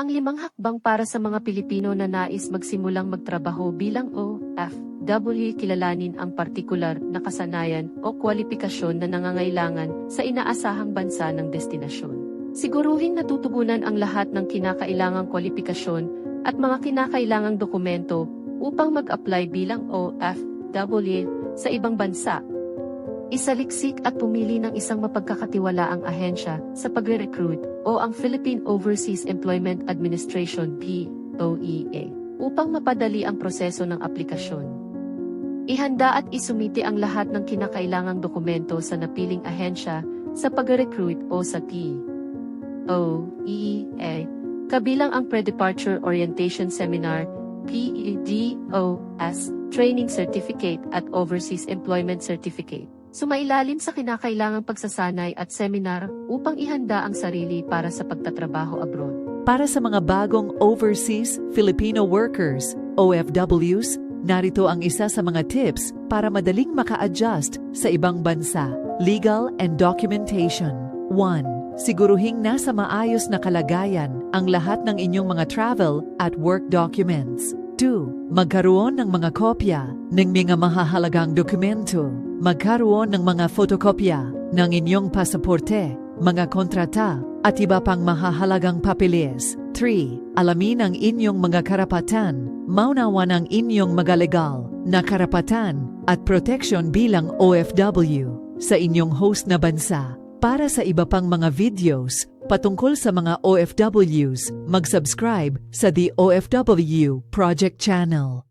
Ang limang hakbang para sa mga Pilipino na nais magsimulang magtrabaho bilang OFW kilalanin ang partikular na kasanayan o kwalifikasyon na nangangailangan sa inaasahang bansa ng destinasyon. Siguruhin natutugunan ang lahat ng kinakailangang kwalifikasyon at mga kinakailangang dokumento upang mag-apply bilang OFW sa ibang bansa. Isaliksik at pumili ng isang mapagkakatiwalaang ahensya sa pagre-recruit o ang Philippine Overseas Employment Administration POEA upang mapadali ang proseso ng aplikasyon. Ihanda at isumite ang lahat ng kinakailangang dokumento sa napiling ahensya sa pagre-recruit o sa POEA, kabilang ang Pre-Departure Orientation Seminar, PEDOS, Training Certificate at Overseas Employment Certificate. Sumailalim sa kinakailangang pagsasanay at seminar upang ihanda ang sarili para sa pagtatrabaho abroad. Para sa mga bagong overseas Filipino workers, OFWs, narito ang isa sa mga tips para madaling maka-adjust sa ibang bansa. Legal and documentation. 1. Siguruhing nasa maayos na kalagayan ang lahat ng inyong mga travel at work documents. 2. Magkaroon ng mga kopya ng mga mahahalagang dokumento. Magkaroon ng mga fotokopya ng inyong pasaporte, mga kontrata, at iba pang mahahalagang papeles. 3. Alamin ang inyong mga karapatan, maunawan ang inyong mga legal na karapatan at protection bilang OFW sa inyong host na bansa. Para sa iba pang mga videos patungkol sa mga OFWs, mag-subscribe sa The OFW Project Channel.